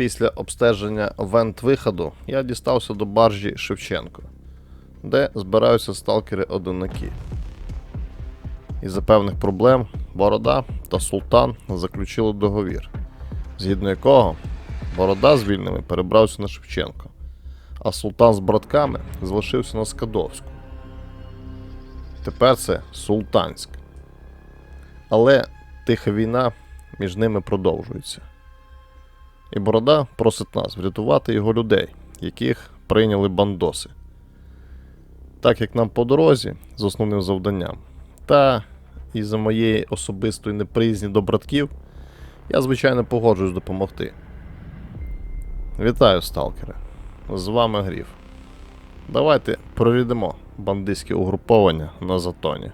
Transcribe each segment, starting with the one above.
Після обстеження вент-виходу я дістався до баржі Шевченко, де збираються сталкери-одинаки. Із-за певних проблем Борода та Султан заключили договір, згідно якого Борода з вільними перебрався на Шевченко, а Султан з братками залишився на Скадовську. Тепер це Султанськ. Але тиха війна між ними продовжується. І Борода просить нас врятувати його людей, яких прийняли бандоси. Так як нам по дорозі з основним завданням, та і за моєї особистої неприязні до братків, я, звичайно, погоджуюсь допомогти. Вітаю, сталкери! З вами Гріф. Давайте прорідемо бандитське угруповання на затоні.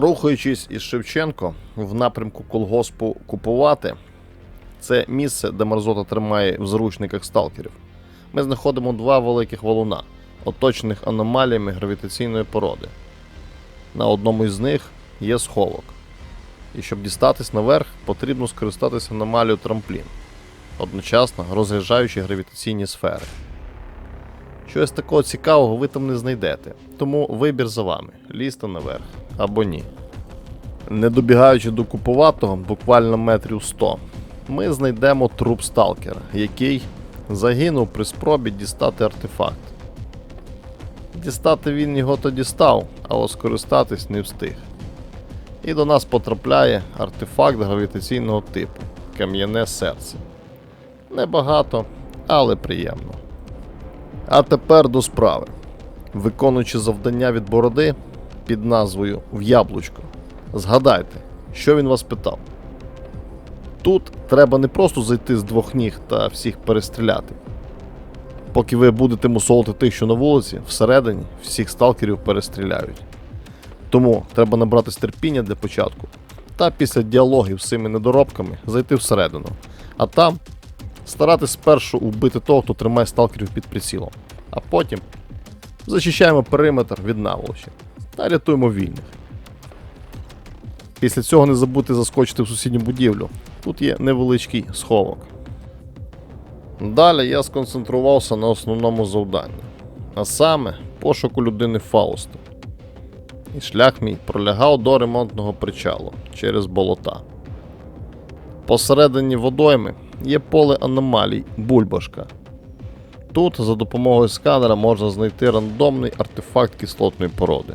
Рухаючись із Шевченко в напрямку колгоспу купувати, це місце, де мерзота тримає в зручниках сталкерів. Ми знаходимо два великих валуна, оточених аномаліями гравітаційної породи. На одному із них є сховок. І щоб дістатись наверх, потрібно скористатися аномалією трамплін, одночасно розряджаючи гравітаційні сфери. Щось такого цікавого ви там не знайдете, тому вибір за вами лізти наверх або ні. Не добігаючи до купуватого, буквально метрів 100, ми знайдемо труп сталкера, який загинув при спробі дістати артефакт. Дістати він його то дістав, але скористатись не встиг. І до нас потрапляє артефакт гравітаційного типу кам'яне серце. Небагато, але приємно. А тепер до справи. Виконуючи завдання від бороди під назвою В яблучко, згадайте, що він вас питав. Тут треба не просто зайти з двох ніг та всіх перестріляти. Поки ви будете мусолити тих, що на вулиці, всередині всіх сталкерів перестріляють. Тому треба набратись терпіння для початку, та після діалогів з цими недоробками зайти всередину, а там старатись спершу вбити того, хто тримає сталкерів під прицілом, а потім зачищаємо периметр від наволочі та рятуємо вільних. Після цього не забудьте заскочити в сусідню будівлю. Тут є невеличкий сховок. Далі я сконцентрувався на основному завданні, а саме пошуку людини Фауста. І шлях мій пролягав до ремонтного причалу через болота. Посередині водойми є поле аномалій Бульбашка. Тут за допомогою сканера можна знайти рандомний артефакт кислотної породи.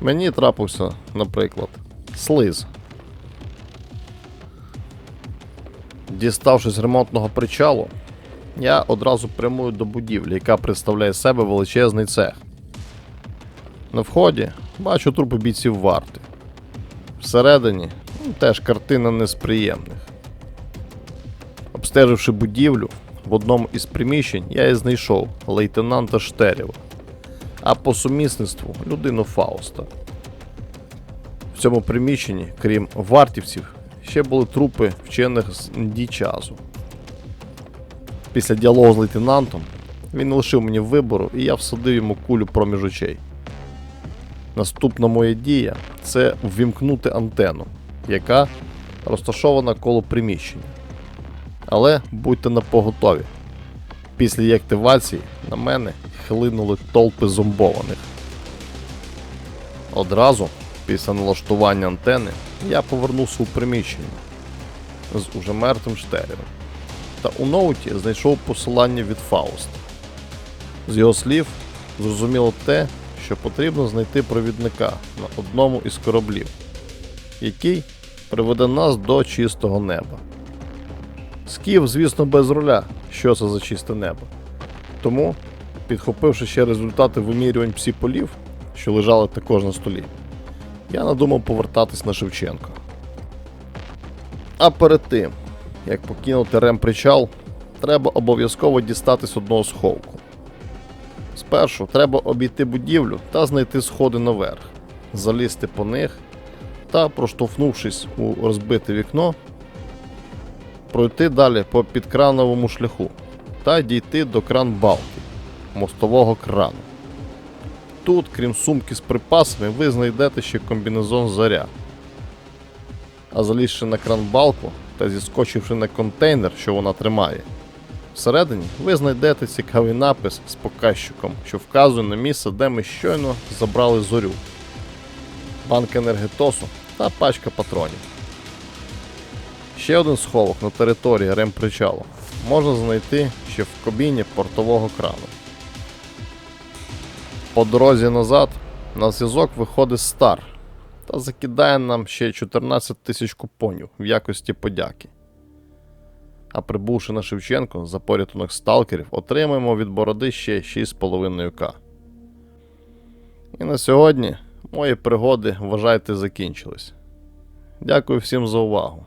Мені трапився, наприклад, слиз. Діставшись з ремонтного причалу, я одразу прямую до будівлі, яка представляє себе величезний цех. На вході бачу трупи бійців варти. Всередині ну, теж картина не з приємних. Обстеживши будівлю, в одному із приміщень я і знайшов лейтенанта Штерєва, а по сумісництву людину Фауста. В цьому приміщенні, крім вартівців, ще були трупи вчених з Ндічазу. Після діалогу з лейтенантом він не лишив мені вибору, і я всадив йому кулю проміж очей. Наступна моя дія це ввімкнути антенну, яка розташована коло приміщення. Але будьте на поготові. Після її активації на мене хлинули толпи зомбованих. Одразу після налаштування антени я повернувся у приміщення з уже мертвим штерером. Та у ноуті знайшов посилання від Фауста. З його слів, зрозуміло те, що потрібно знайти провідника на одному із кораблів, який приведе нас до чистого неба. Скіф, звісно, без руля, що це за чисте небо. Тому, підхопивши ще результати вимірювань псі-полів, що лежали також на столі, я надумав повертатись на Шевченка. А перед тим, як покинути ремпричал, треба обов'язково дістатись одного сховку. Спершу треба обійти будівлю та знайти сходи наверх, залізти по них та, проштовхнувшись у розбите вікно, пройти далі по підкрановому шляху та дійти до кран балки мостового крану. тут, крім сумки з припасами, ви знайдете ще комбінезон заря. А залізши на кран балку та зіскочивши на контейнер, що вона тримає, всередині ви знайдете цікавий напис з показчиком, що вказує на місце, де ми щойно забрали зорю, банк енергетосу та пачка патронів. Ще один сховок на території ремпричалу можна знайти ще в кабіні портового крану. По дорозі назад на зв'язок виходить стар та закидає нам ще 14 тисяч купонів в якості подяки. А прибувши на Шевченко за порятунок сталкерів, отримаємо від бороди ще 6,5к. І на сьогодні мої пригоди, вважайте, закінчились. Дякую всім за увагу.